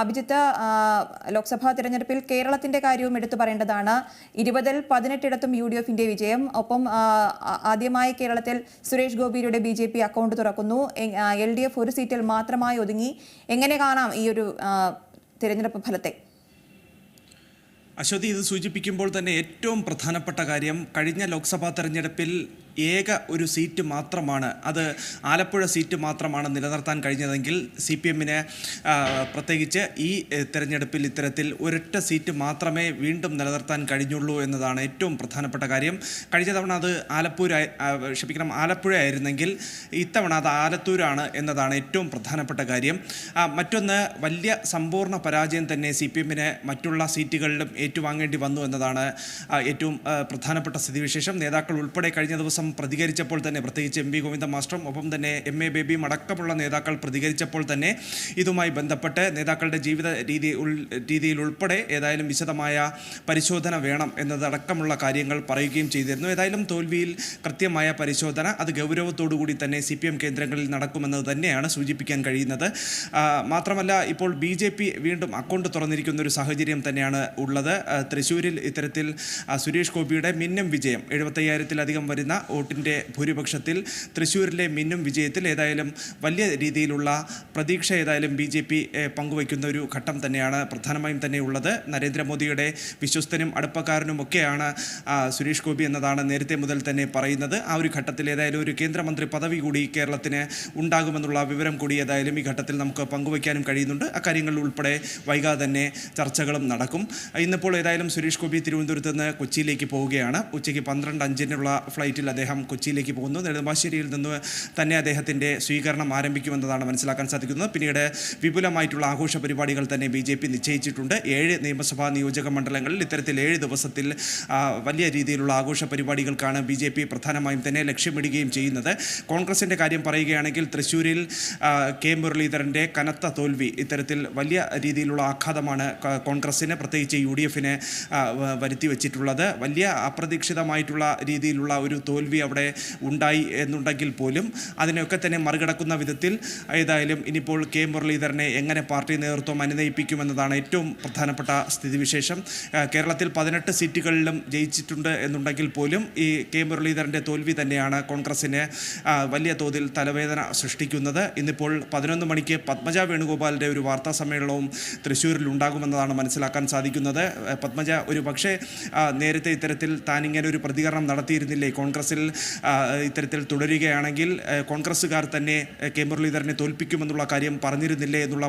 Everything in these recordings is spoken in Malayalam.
അഭിജിത്ത് ലോക്സഭാ തിരഞ്ഞെടുപ്പിൽ കേരളത്തിന്റെ കാര്യവും എടുത്തു പറയേണ്ടതാണ്. ഇരുപതിൽ പതിനെട്ടിടത്തും യു ഡി എഫിന്റെ വിജയം. ഒപ്പം ആദ്യമായി കേരളത്തിൽ സുരേഷ് ഗോപിയുടെ ബി ജെ പി അക്കൗണ്ട് തുറക്കുന്നു. എൽ ഡി എഫ് ഒരു സീറ്റിൽ മാത്രമായി ഒതുങ്ങി. എങ്ങനെ കാണാം ഈ ഒരു തിരഞ്ഞെടുപ്പ് ഫലത്തെ? അശ്വതി ഇത് സൂചിപ്പിക്കുമ്പോൾ തന്നെ ഏറ്റവും പ്രധാനപ്പെട്ട കാര്യം കഴിഞ്ഞ ലോക്സഭാ തെരഞ്ഞെടുപ്പിൽ ഏക ഒരു സീറ്റ് മാത്രമാണ്. അത് ആലപ്പുഴ സീറ്റ് മാത്രമാണ് നിലനിർത്താൻ കഴിഞ്ഞതെങ്കിൽ സി പി എമ്മിന് പ്രത്യേകിച്ച് ഈ തെരഞ്ഞെടുപ്പിൽ ഇത്തരത്തിൽ ഒരൊറ്റ സീറ്റ് മാത്രമേ വീണ്ടും നിലനിർത്താൻ കഴിഞ്ഞുള്ളൂ എന്നതാണ് ഏറ്റവും പ്രധാനപ്പെട്ട കാര്യം. കഴിഞ്ഞ തവണ അത് ആലപ്പൂർ ക്ഷമിക്കണം ആലപ്പുഴ ആയിരുന്നെങ്കിൽ ഇത്തവണ അത് ആലത്തൂരാണ് എന്നതാണ് ഏറ്റവും പ്രധാനപ്പെട്ട കാര്യം. മറ്റൊന്ന് വലിയ സമ്പൂർണ പരാജയം തന്നെ സി പി എമ്മിന് മറ്റുള്ള സീറ്റുകളിലും ഏറ്റുവാങ്ങേണ്ടി വന്നു എന്നതാണ് ഏറ്റവും പ്രധാനപ്പെട്ട സ്ഥിതിവിശേഷം. നേതാക്കൾ ഉൾപ്പെടെ കഴിഞ്ഞ ദിവസം പ്രതികരിച്ചപ്പോൾ തന്നെ പ്രത്യേകിച്ച് എം വി ഗോവിന്ദ മാസ്റ്ററും ഒപ്പം തന്നെ എം എ ബേബിയും അടക്കമുള്ള നേതാക്കൾ പ്രതികരിച്ചപ്പോൾ തന്നെ ഇതുമായി ബന്ധപ്പെട്ട് നേതാക്കളുടെ ജീവിത രീതി രീതിയിൽ ഉൾപ്പെടെ ഏതായാലും വിശദമായ പരിശോധന വേണം എന്നതടക്കമുള്ള കാര്യങ്ങൾ പറയുകയും ചെയ്തിരുന്നു. ഏതായാലും തോൽവിയിൽ കൃത്യമായ പരിശോധന അത് ഗൗരവത്തോടു കൂടി തന്നെ സി പി എം കേന്ദ്രങ്ങളിൽ നടക്കുമെന്നത് തന്നെയാണ് സൂചിപ്പിക്കാൻ കഴിയുന്നത്. മാത്രമല്ല ഇപ്പോൾ ബി ജെ പി വീണ്ടും അക്കൗണ്ട് തുറന്നിരിക്കുന്ന ഒരു സാഹചര്യം തന്നെയാണ് ഉള്ളത്. തൃശ്ശൂരിൽ ഇത്തരത്തിൽ സുരേഷ് ഗോപിയുടെ മിന്നം വിജയം എഴുപത്തയ്യായിരത്തിലധികം വരുന്ന വോട്ടിന്റെ ഭൂരിപക്ഷത്തിൽ തൃശ്ശൂരിലെ മിന്നും വിജയത്തിൽ ഏതായാലും വലിയ രീതിയിലുള്ള പ്രതീക്ഷ ഏതായാലും ബി ജെ പി പങ്കുവയ്ക്കുന്ന ഒരു ഘട്ടം തന്നെയാണ് പ്രധാനമായും തന്നെ ഉള്ളത്. നരേന്ദ്രമോദിയുടെ വിശ്വസ്തനും അടുപ്പക്കാരനുമൊക്കെയാണ് സുരേഷ് ഗോപി എന്നതാണ് നേരത്തെ മുതൽ തന്നെ പറയുന്നത്. ആ ഒരു ഘട്ടത്തിൽ ഏതായാലും ഒരു കേന്ദ്രമന്ത്രി പദവി കൂടി കേരളത്തിന് ഉണ്ടാകുമെന്നുള്ള വിവരം കൂടി ഏതായാലും ഈ ഘട്ടത്തിൽ നമുക്ക് പങ്കുവയ്ക്കാനും കഴിയുന്നുണ്ട്. അക്കാര്യങ്ങളിൽ ഉൾപ്പെടെ വൈകാതെ തന്നെ ചർച്ചകളും നടക്കും. ഇന്നിപ്പോൾ ഏതായാലും സുരേഷ് ഗോപി തിരുവനന്തപുരത്ത് നിന്ന് കൊച്ചിയിലേക്ക് പോവുകയാണ്. ഉച്ചയ്ക്ക് പന്ത്രണ്ട് അഞ്ചിനുള്ള ഫ്ലൈറ്റിൽ അദ്ദേഹം കൊച്ചിയിലേക്ക് പോകുന്നു. നെടുമ്പാശ്ശേരിയിൽ നിന്ന് തന്നെ അദ്ദേഹത്തിന്റെ സ്വീകരണം ആരംഭിക്കുമെന്നതാണ് മനസ്സിലാക്കാൻ സാധിക്കുന്നത്. പിന്നീട് വിപുലമായിട്ടുള്ള ആഘോഷ പരിപാടികൾ തന്നെ ബി ജെ പി നിശ്ചയിച്ചിട്ടുണ്ട്. ഏഴ് നിയമസഭാ നിയോജക മണ്ഡലങ്ങളിൽ ഇത്തരത്തിൽ ഏഴ് ദിവസത്തിൽ വലിയ രീതിയിലുള്ള ആഘോഷ പരിപാടികൾക്കാണ് ബി ജെ പി പ്രധാനമായും തന്നെ ലക്ഷ്യമിടുകയും ചെയ്യുന്നത്. കോൺഗ്രസിന്റെ കാര്യം പറയുകയാണെങ്കിൽ തൃശ്ശൂരിൽ കെ. മുരളീധരന്റെ കനത്ത തോൽവി ഇത്തരത്തിൽ വലിയ രീതിയിലുള്ള ആഘാതമാണ് കോൺഗ്രസിന് പ്രത്യേകിച്ച് യു ഡി എഫിന് വരുത്തി വച്ചിട്ടുള്ളത് വലിയ അപ്രതീക്ഷിതമായിട്ടുള്ള രീതിയിലുള്ള ഒരു തോൽവി അവിടെ ഉണ്ടായി എന്നുണ്ടെങ്കിൽ പോലും അതിനെയൊക്കെ തന്നെ മറികടക്കുന്ന വിധത്തിൽ ഏതായാലും ഇനിയിപ്പോൾ കെ മുരളീധരനെ എങ്ങനെ പാർട്ടി നേതൃത്വം അനുനയിപ്പിക്കുമെന്നതാണ് ഏറ്റവും പ്രധാനപ്പെട്ട സ്ഥിതിവിശേഷം. കേരളത്തിൽ പതിനെട്ട് സീറ്റുകളിലും ജയിച്ചിട്ടുണ്ട് എന്നുണ്ടെങ്കിൽ പോലും ഈ കെ മുരളീധരന്റെ തോൽവി തന്നെയാണ് കോൺഗ്രസിന് വലിയ തോതിൽ തലവേദന സൃഷ്ടിക്കുന്നത്. ഇന്നിപ്പോൾ പതിനൊന്ന് മണിക്ക് പത്മജ വേണുഗോപാലിന്റെ ഒരു വാർത്താ സമ്മേളനവും തൃശ്ശൂരിൽ ഉണ്ടാകുമെന്നതാണ് മനസ്സിലാക്കാൻ സാധിക്കുന്നത്. പത്മജ ഒരു പക്ഷേ നേരത്തെ ഇത്തരത്തിൽ താനിങ്ങനെ ഒരു പ്രതികരണം നടത്തിയിരുന്നില്ലേ കോൺഗ്രസിൽ? ഇത്തരത്തിൽ തുടരുകയാണെങ്കിൽ കോൺഗ്രസ്സുകാർ തന്നെ കെ മുരളീധരനെ തോൽപ്പിക്കുമെന്നുള്ള കാര്യം പറഞ്ഞിരുന്നില്ലേ എന്നുള്ള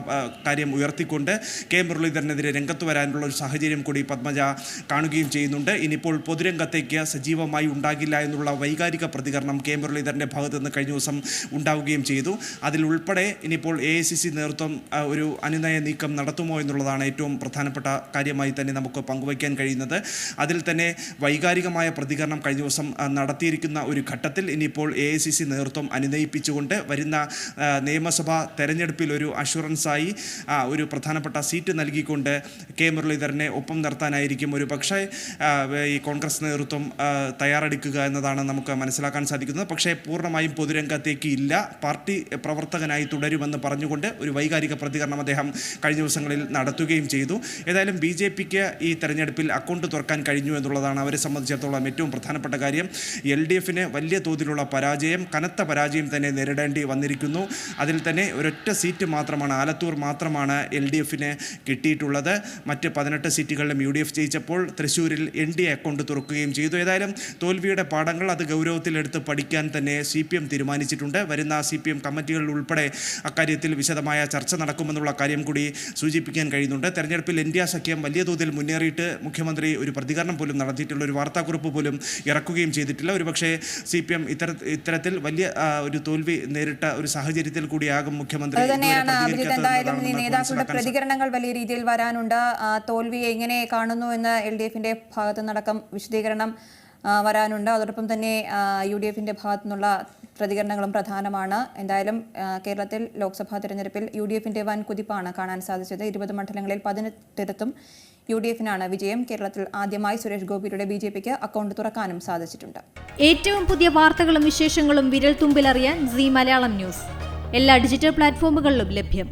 കാര്യം ഉയർത്തിക്കൊണ്ട് കെ മുരളീധരനെതിരെ രംഗത്ത് വരാനുള്ള ഒരു സാഹചര്യം കൂടി പത്മജ കാണുകയും ചെയ്യുന്നുണ്ട്. ഇനിയിപ്പോൾ പൊതുരംഗത്തേക്ക് സജീവമായി ഉണ്ടാകില്ല എന്നുള്ള വൈകാരിക പ്രതികരണം കെ മുരളീധരന്റെ ഭാഗത്തു നിന്ന് കഴിഞ്ഞ ദിവസം ഉണ്ടാവുകയും ചെയ്തു. അതിലുൾപ്പെടെ ഇനിയിപ്പോൾ എ ഐ സി സി നേതൃത്വം ഒരു അനുനയ നീക്കം നടത്തുമോ എന്നുള്ളതാണ് ഏറ്റവും പ്രധാനപ്പെട്ട കാര്യമായി തന്നെ നമുക്ക് പങ്കുവയ്ക്കാൻ കഴിയുന്നത്. അതിൽ തന്നെ വൈകാരികമായ പ്രതികരണം കഴിഞ്ഞ ദിവസം ആ, നടത്തിയിരിക്കുന്ന ഒരു ഘട്ടത്തിൽ ഇനിയിപ്പോൾ എ ഐ സി സി നേതൃത്വം അനുനയിപ്പിച്ചുകൊണ്ട് വരുന്ന നിയമസഭാ തെരഞ്ഞെടുപ്പിൽ ഒരു അഷുറൻസായി ഒരു പ്രധാനപ്പെട്ട സീറ്റ് നൽകിക്കൊണ്ട് കെ മുരളീധരനെ ഒപ്പം നിർത്താനായിരിക്കും ഒരു പക്ഷേ ഈ കോൺഗ്രസ് നേതൃത്വം തയ്യാറെടുക്കുക എന്നതാണ് നമുക്ക് മനസ്സിലാക്കാൻ സാധിക്കുന്നത്. പക്ഷേ പൂർണമായും പൊതുരംഗത്തേക്ക് ഇല്ല. പാർട്ടി പ്രവർത്തകനായി തുടരുമെന്ന് പറഞ്ഞുകൊണ്ട് ഒരു വൈകാരിക പ്രതികരണം അദ്ദേഹം കഴിഞ്ഞ ദിവസങ്ങളിൽ നടത്തുകയും ചെയ്തു. ഏതായാലും ബി ജെ പിക്ക് ഈ തെരഞ്ഞെടുപ്പിൽ അക്കൗണ്ട് തുറക്കാൻ കഴിഞ്ഞു എന്നുള്ളതാണ് അവരെ സംബന്ധിച്ചിടത്തോളം ഏറ്റവും പ്രധാനപ്പെട്ട കാര്യം. എൽ ഡി എഫിന് വലിയ തോതിലുള്ള പരാജയം കനത്ത പരാജയം തന്നെ നേരിടേണ്ടി വന്നിരിക്കുന്നു. അതിൽ തന്നെ ഒരൊറ്റ സീറ്റ് മാത്രമാണ് ആലത്തൂർ മാത്രമാണ് എൽ ഡി എഫിന് കിട്ടിയിട്ടുള്ളത്. മറ്റ് പതിനെട്ട് സീറ്റുകളിലും യു ഡി എഫ് ജയിച്ചപ്പോൾ തൃശ്ശൂരിൽ എൻ ഡി എ അക്കൗണ്ട് തുറക്കുകയും ചെയ്തു. ഏതായാലും തോൽവിയുടെ പാഠങ്ങൾ അത് ഗൗരവത്തിലെടുത്ത് പഠിക്കാൻ തന്നെ സി പി എം തീരുമാനിച്ചിട്ടുണ്ട്. വരുന്ന സി പി എം കമ്മിറ്റികളിൽ ഉൾപ്പെടെ അക്കാര്യത്തിൽ വിശദമായ ചർച്ച നടക്കുമെന്നുള്ള കാര്യം കൂടി സൂചിപ്പിക്കാൻ കഴിയുന്നുണ്ട്. തെരഞ്ഞെടുപ്പിൽ ഇന്ത്യ സഖ്യം വലിയ തോതിൽ മുന്നേറിയിട്ട് മുഖ്യമന്ത്രി ഒരു പ്രതികരണം പോലും നടത്തിയിട്ടുള്ള ഒരു വാർത്താക്കുറിപ്പ് പോലും ഇറക്കുകയും ചെയ്തിട്ടില്ല. ഒരുപക്ഷേ സി പി എം ഇത്തര ഇത്തരത്തിൽ വലിയ ഒരു തോൽവി നേരിട്ട ഒരു സാഹചര്യത്തിൽ കൂടിയാകും മുഖ്യമന്ത്രി എന്തായാലും ഈ നേതാക്കളുടെ പ്രതികരണങ്ങൾ വലിയ രീതിയിൽ വരാനുണ്ട്. തോൽവി എങ്ങനെ കാണുന്നു എന്ന് എൽ ഡി എഫിന്റെ ഭാഗത്തു നിന്നടക്കം വിശദീകരണം വരാനുണ്ട്. അതോടൊപ്പം തന്നെ യു ഡി എഫിന്റെ ഭാഗത്തു നിന്നുള്ള പ്രതികരണങ്ങളും പ്രധാനമാണ്. എന്തായാലും കേരളത്തിൽ ലോക്സഭാ തെരഞ്ഞെടുപ്പിൽ യു ഡി എഫിന്റെ വൻ കുതിപ്പാണ് കാണാൻ സാധിച്ചത്. ഇരുപത് മണ്ഡലങ്ങളിൽ പതിനെട്ടിടത്തും യു ഡി എഫിനാണ് വിജയം. കേരളത്തിൽ ആദ്യമായി സുരേഷ് ഗോപിയുടെ ബി ജെ പിക്ക് അക്കൗണ്ട് തുറക്കാനും സാധിച്ചിട്ടുണ്ട്. ഏറ്റവും പുതിയ വാർത്തകളും വിശേഷങ്ങളും വിരൽ തുമ്പിലറിയാൻ സി മലയാളം ന്യൂസ്. എല്ലാ ഡിജിറ്റൽ പ്ലാറ്റ്ഫോമുകളിലും ലഭ്യം.